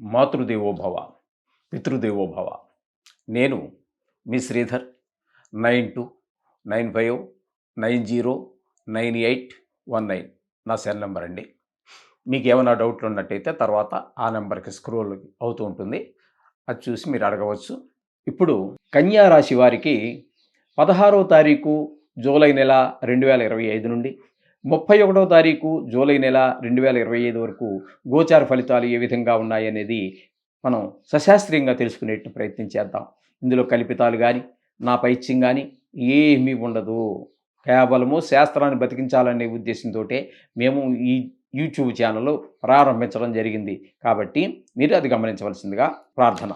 మాతృదేవోభవ పితృదేవోభవ నేను మీ Sridhar nine two nine five nine zero nine eight one nine. నా cell number అండి. మీకు ఏమైనా డౌట్లు ఉన్నట్టయితే తర్వాత ఆ నెంబర్కి స్క్రోల్ అవుతూ ఉంటుంది. అది చూసి మీరు అడగవచ్చు. ఇప్పుడు కన్యా రాశి వారికి పదహారవ తారీఖు జూలై నెల రెండు వేల ఇరవై ఐదు నుండి ముప్పై ఒకటవ తారీఖు జూలై నెల రెండు వేల ఇరవై ఐదు వరకు గోచార ఫలితాలు ఏ విధంగా ఉన్నాయనేది మనం సశాస్త్రీయంగా తెలుసుకునే ప్రయత్నం చేద్దాం. ఇందులో కల్పితాలు కానీ నా పైత్యం కానీ ఏమీ ఉండదు. కేవలము శాస్త్రాన్ని బతికించాలనే ఉద్దేశంతో మేము ఈ యూట్యూబ్ ఛానల్ ప్రారంభించడం జరిగింది. కాబట్టి మీరు అది గమనించవలసిందిగా ప్రార్థన.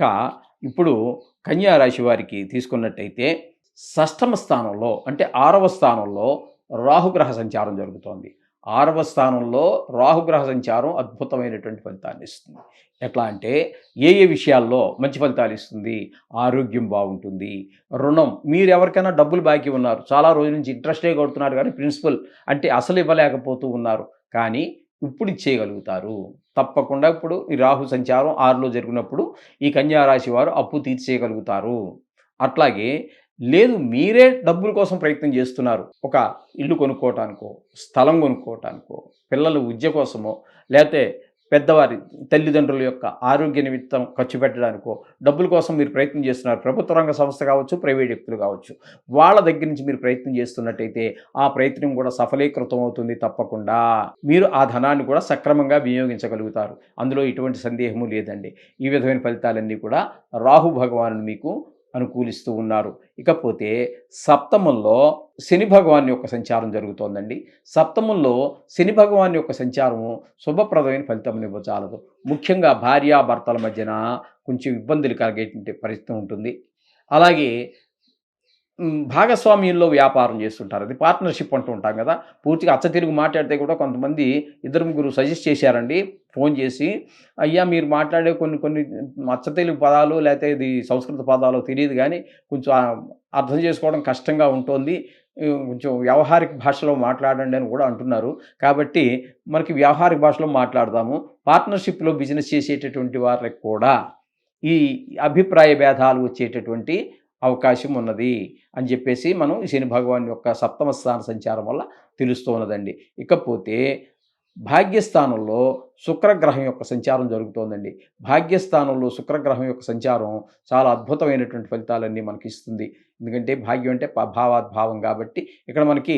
కా ఇప్పుడు కన్యా రాశి వారికి తీసుకున్నట్టయితే షష్టమ స్థానంలో అంటే ఆరవ స్థానంలో రాహుగ్రహ సంచారం జరుగుతోంది. ఆరవ స్థానంలో రాహుగ్రహ సంచారం అద్భుతమైనటువంటి ఫలితాన్ని ఇస్తుంది. ఎట్లా అంటే ఏ ఏ విషయాల్లో మంచి ఫలితాలు ఇస్తుంది? ఆరోగ్యం బాగుంటుంది. రుణం మీరు ఎవరికైనా డబ్బులు బాకీ ఉన్నారు. చాలా రోజుల నుంచి ఇంట్రెస్టే కొడుతున్నారు కానీ ప్రిన్సిపల్ అంటే అసలు ఇవ్వలేకపోతూ ఉన్నారు. కానీ ఇప్పుడు ఇచ్చేయగలుగుతారు. తప్పకుండా ఇప్పుడు ఈ రాహు సంచారం ఆరులో జరిగినప్పుడు ఈ కన్యా రాశి వారు అప్పు తీర్చేయగలుగుతారు. అట్లాగే లేదు మీరే డబ్బుల కోసం ప్రయత్నం చేస్తున్నారు. ఒక ఇల్లు కొనుక్కోవటానికో స్థలం కొనుక్కోవటానికో పిల్లల విద్య కోసమో లేకపోతే పెద్దవారి తల్లిదండ్రుల యొక్క ఆరోగ్య నిమిత్తం ఖర్చు పెట్టడానికో డబ్బుల కోసం మీరు ప్రయత్నం చేస్తున్నారు. ప్రభుత్వ రంగ సంస్థ కావచ్చు ప్రైవేట్ వ్యక్తులు కావచ్చు వాళ్ళ దగ్గర నుంచి మీరు ప్రయత్నం చేస్తున్నట్టయితే ఆ ప్రయత్నం కూడా సఫలీకృతం అవుతుంది తప్పకుండా. మీరు ఆ ధనాన్ని కూడా సక్రమంగా వినియోగించగలుగుతారు. అందులో ఎటువంటి సందేహము లేదండి. ఈ విధమైన ఫలితాలన్నీ కూడా రాహు భగవాను మీకు అనుకూలిస్తూ ఉన్నారు. ఇకపోతే సప్తమంలో శని భగవాన్ యొక్క సంచారం జరుగుతోందండి. సప్తమంలో శని భగవాన్ యొక్క సంచారము శుభప్రదమైన ఫలితం ఇవ్వచాలదు ముఖ్యంగా భార్యాభర్తల మధ్యన కొంచెం ఇబ్బందులు కలిగేటువంటి పరిస్థితి ఉంటుంది. అలాగే భాగస్వామ్యంలో వ్యాపారం చేస్తుంటారు. అది పార్ట్నర్షిప్ అంటూ ఉంటాం కదా. పూర్తిగా అచ్చ తిరుగు మాట్లాడితే కూడా కొంతమంది ఇద్దరు ముగ్గురు సజెస్ట్ చేశారండి. ఫోన్ చేసి అయ్యా మీరు మాట్లాడే కొన్ని కొన్ని అచ్చ తెలుగు పదాలు లేకపోతే ఇది సంస్కృత పదాలు తెలియదు కానీ కొంచెం అర్థం చేసుకోవడం కష్టంగా ఉంటుంది. కొంచెం వ్యవహారిక భాషలో మాట్లాడండి అని కూడా అంటున్నారు. కాబట్టి మనకి వ్యవహారిక భాషలో మాట్లాడదాము. పార్ట్నర్షిప్లో బిజినెస్ చేసేటటువంటి వారికి కూడా ఈ అభిప్రాయ భేదాలు వచ్చేటటువంటి అవకాశం ఉన్నది అని చెప్పేసి మనం ఈ శని భగవాన్ యొక్క సప్తమ స్థాన సంచారం వల్ల తెలుస్తూ ఉన్నదండి. ఇకపోతే భాగ్యస్థానంలో శుక్రగ్రహం యొక్క సంచారం జరుగుతోందండి. భాగ్యస్థానంలో శుక్రగ్రహం యొక్క సంచారం చాలా అద్భుతమైనటువంటి ఫలితాలన్నీ మనకి ఇస్తుంది. ఎందుకంటే భాగ్యం అంటే భావాద్భావం కాబట్టి ఇక్కడ మనకి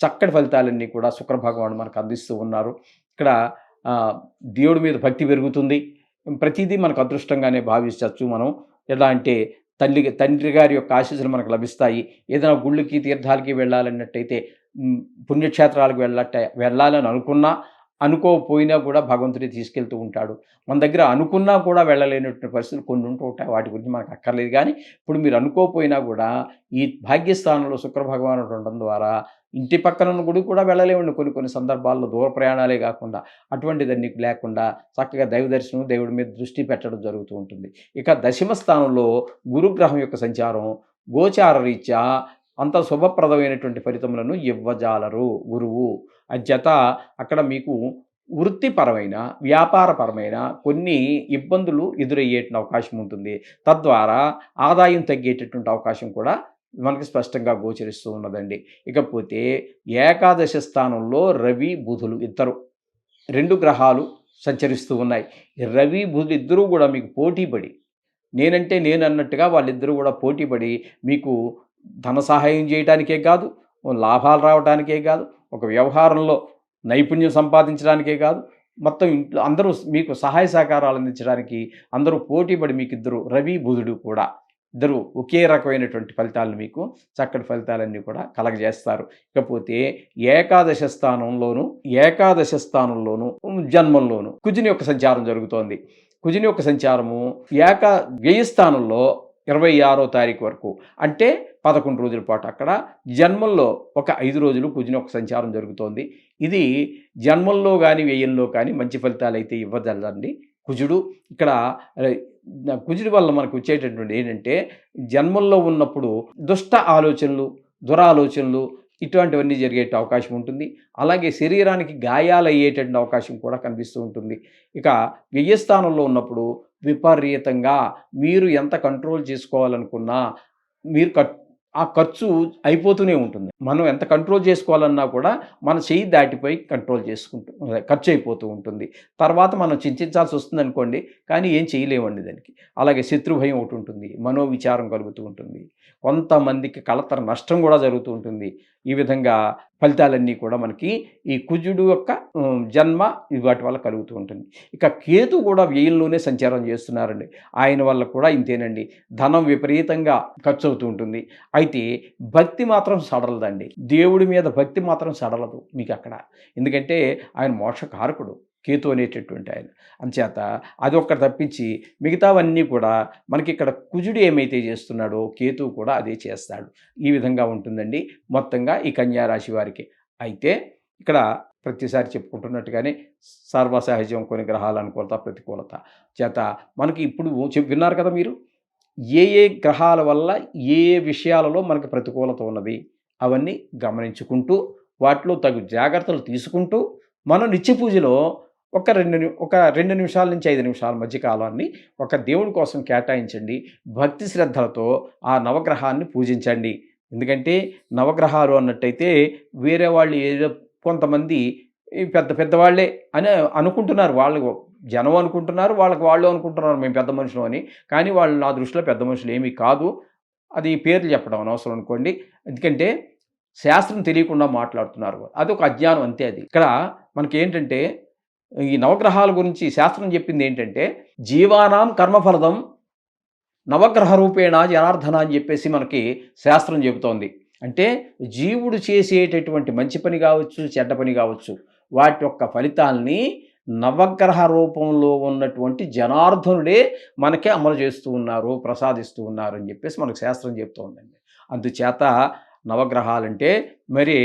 చక్కటి ఫలితాలన్నీ కూడా శుక్ర భగవానుడు మనకు అందిస్తూ ఉన్నారు. ఇక్కడ దేవుడి మీద భక్తి పెరుగుతుంది. ప్రతిదీ మనకు అదృష్టంగానే భావించవచ్చు మనం. ఎలా అంటే తల్లి తండ్రి గారి యొక్క ఆశీస్సులు మనకు లభిస్తాయి. ఏదైనా గుళ్ళకి తీర్థాలకి వెళ్ళాలన్నట్టయితే పుణ్యక్షేత్రాలకు వెళ్ళట వెళ్ళాలని అనుకున్నా అనుకోకపోయినా కూడా భగవంతుడి తీసుకెళ్తూ ఉంటాడు. మన దగ్గర అనుకున్నా కూడా వెళ్ళలేనటువంటి పరిస్థితులు కొన్ని ఉంటూ ఉంటాయి. వాటి గురించి మనకు అక్కర్లేదు. కానీ ఇప్పుడు మీరు అనుకోకపోయినా కూడా ఈ భాగ్యస్థానంలో శుక్ర భగవానుడు ఉండడం ద్వారా ఇంటి పక్కన గుడి కూడా వెళ్ళలేవండి కొన్ని కొన్ని సందర్భాల్లో. దూర ప్రయాణాలే కాకుండా అటువంటిదన్నీ లేకుండా చక్కగా దైవ దర్శనం దేవుడి మీద దృష్టి పెట్టడం జరుగుతూ ఉంటుంది. ఇక దశమ స్థానంలో గురుగ్రహం యొక్క సంచారం గోచార రీత్యా అంత శుభప్రదమైనటువంటి ఫలితములను ఇవ్వజాలరు గురువు. అంచేత అక్కడ మీకు వృత్తిపరమైన వ్యాపారపరమైన కొన్ని ఇబ్బందులు ఎదురయ్యేటువంటి అవకాశం ఉంటుంది. తద్వారా ఆదాయం తగ్గేటటువంటి అవకాశం కూడా మనకి స్పష్టంగా గోచరిస్తూ ఉన్నదండి. ఇకపోతే ఏకాదశ స్థానంలో రవి బుధులు ఇద్దరు రెండు గ్రహాలు సంచరిస్తూ ఉన్నాయి. రవి బుధులు ఇద్దరూ కూడా మీకు పోటీపడి నేనంటే నేను అన్నట్టుగా వాళ్ళిద్దరూ కూడా పోటీపడి మీకు ధన సహాయం చేయడానికే కాదు లాభాలు రావడానికే కాదు ఒక వ్యవహారంలో నైపుణ్యం సంపాదించడానికే కాదు. మొత్తం ఇంట్లో అందరూ మీకు సహాయ సహకారాలు అందించడానికి అందరూ పోటీపడి మీకు ఇద్దరు రవి బుధుడు కూడా ఇద్దరు ఒకే రకమైనటువంటి ఫలితాలను మీకు చక్కటి ఫలితాలన్నీ కూడా కలగజేస్తారు. ఇకపోతే ఏకాదశ స్థానంలోను ఏకాదశ స్థానంలోను జన్మంలోను కుజుని యొక్క సంచారం జరుగుతోంది. కుజుని యొక్క సంచారము ఏక వ్యయ స్థానంలో ఇరవై ఆరో తారీఖు వరకు. అంటే పదకొండు రోజుల పాటు అక్కడ జన్మంలో ఒక ఐదు రోజులు కుజుని ఒక సంచారం జరుగుతోంది. ఇది జన్మంలో కానీ వ్యయంలో కానీ మంచి ఫలితాలు అయితే ఇవ్వదండి కుజుడు ఇక్కడ కుజుడి వల్ల మనకు వచ్చేటటువంటి ఏంటంటే జన్మల్లో ఉన్నప్పుడు దుష్ట ఆలోచనలు దురాలోచనలు ఇటువంటివన్నీ జరిగే అవకాశం ఉంటుంది. అలాగే శరీరానికి గాయాలు అయ్యేటటువంటి అవకాశం కూడా కనిపిస్తూ ఉంటుంది. ఇక వ్యయస్థానంలో ఉన్నప్పుడు విపరీతంగా మీరు ఎంత కంట్రోల్ చేసుకోవాలనుకున్నా మీరు కట్ ఆ ఖర్చు అయిపోతూనే ఉంటుంది. మనం ఎంత కంట్రోల్ చేసుకోవాలన్నా కూడా మన చెయ్యి దాటిపోయి కంట్రోల్ చేసుకుంటూ ఖర్చు అయిపోతూ ఉంటుంది. తర్వాత మనం చింతించాల్సి వస్తుంది అనుకోండి కానీ ఏం చేయలేమండి దానికి. అలాగే శత్రుభయం ఒకటి ఉంటుంది మనోవిచారం కలుగుతూ ఉంటుంది. కొంతమందికి కలతర నష్టం కూడా జరుగుతూ ఉంటుంది. ఈ విధంగా ఫలితాలన్నీ కూడా మనకి ఈ కుజుడు యొక్క జన్మ వాటి వల్ల కలుగుతూ ఉంటుంది. ఇక కేతు కూడా వ్యయంలోనే సంచారం చేస్తున్నారండి. ఆయన వల్ల కూడా ఇంతేనండి. ధనం విపరీతంగా ఖర్చు అవుతూ ఉంటుంది. అయితే భక్తి మాత్రం సడలదండి. దేవుడి మీద భక్తి మాత్రం సడలదు మీకు అక్కడ ఎందుకంటే ఆయన మోక్షకారకుడు. కేతు అనేటటువంటి ఆయన. అంచేత అది ఒక్కటి తప్పించి మిగతావన్నీ కూడా మనకి ఇక్కడ కుజుడు ఏమైతే చేస్తున్నాడో కేతు కూడా అదే చేస్తాడు. ఈ విధంగా ఉంటుందండి మొత్తంగా ఈ కన్యారాశి వారికి. అయితే ఇక్కడ ప్రతిసారి చెప్పుకుంటున్నట్టుగానే సర్వసహజం కొన్ని గ్రహాల అనుకూలత ప్రతికూలత. చేత మనకి ఇప్పుడు విన్నారు కదా మీరు? ఏ ఏ గ్రహాల వల్ల ఏ ఏ విషయాలలో మనకి ప్రతికూలత ఉన్నది? అవన్నీ గమనించుకుంటూ వాటిలో తగు జాగ్రత్తలు తీసుకుంటూ మనం నిత్య పూజలో ఒక రెండు ని- ఒక రెండు నిమిషాల నుంచి ఐదు నిమిషాల మధ్య కాలాన్ని ఒక దేవుడి కోసం కేటాయించండి. భక్తి శ్రద్ధలతో ఆ నవగ్రహాన్ని పూజించండి. ఎందుకంటే నవగ్రహాలు అన్నట్టయితే వేరే వాళ్ళు ఏదో కొంతమంది పెద్ద పెద్దవాళ్ళే అని అనుకుంటున్నారు. వాళ్ళు జనం అనుకుంటున్నారు వాళ్ళకి వాళ్ళు అనుకుంటున్నారు మేము పెద్ద మనుషులు అని. కానీ వాళ్ళు నా దృష్టిలో పెద్ద మనుషులు ఏమీ కాదు. అది పేర్లు చెప్పడం అనవసరం అనుకోండి. ఎందుకంటే శాస్త్రం తెలియకుండా మాట్లాడుతున్నారు. అది ఒక అజ్ఞానం అంతే అది. ఇక్కడ మనకి ఏంటంటే ఈ నవగ్రహాల గురించి శాస్త్రం చెప్పింది ఏంటంటే జీవానాం కర్మఫలదం నవగ్రహ రూపేణ జనార్దన అని చెప్పేసి మనకి శాస్త్రం చెబుతోంది. అంటే జీవుడు చేసేటటువంటి మంచి పని కావచ్చు చెడ్డ పని కావచ్చు వాటి యొక్క ఫలితాల్ని నవగ్రహ రూపంలో ఉన్నటువంటి జనార్దనుడే మనకే అమలు చేస్తూ ఉన్నారు ప్రసాదిస్తూ ఉన్నారు అని చెప్పేసి మనకు శాస్త్రం చెప్తోందండి అందుచేత నవగ్రహాలంటే మరి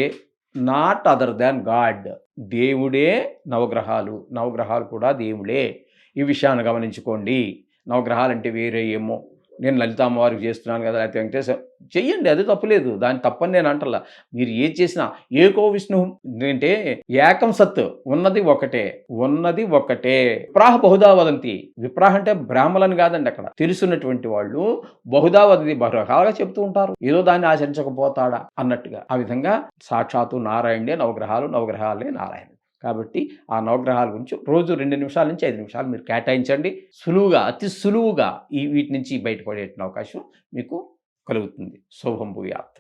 నాట్ అదర్ దాన్ గాడ్ దేవుడే నవగ్రహాలు. నవగ్రహాలు కూడా దేవుడే. ఈ విషయాన్ని గమనించుకోండి. నవగ్రహాలు అంటే వేరే ఏమో. నేను లలిత అమ్మవారికి చేస్తున్నాను కదా లేకపోతే వెంకటేశ్వర చెయ్యండి అది తప్పులేదు దాని తప్పని నేను అంటలా. మీరు ఏది చేసినా ఏకో విష్ణు అంటే ఏకం సత్ ఉన్నది ఒకటే ఉన్నది ఒకటే. విప్రాహ బహుదా వదంతి. విప్రాహ అంటే బ్రాహ్మలని కాదండి అక్కడ. తెలుసున్నటువంటి వాళ్ళు బహుదా వదంతి బహురకాలుగా చెప్తూ ఉంటారు. ఏదో దాన్ని ఆచరించకపోతాడా అన్నట్టుగా. ఆ విధంగా సాక్షాత్తు నారాయణే నవగ్రహాలు నవగ్రహాలే నారాయణ కాబట్టి ఆ నవగ్రహాల గురించి రోజు రెండు నిమిషాల నుంచి ఐదు నిమిషాలు మీరు కేటాయించండి. సులువుగా అతి సులువుగా ఈ వీటి నుంచి బయటపడే అవకాశం మీకు కలుగుతుంది. శుభం భూయాత్.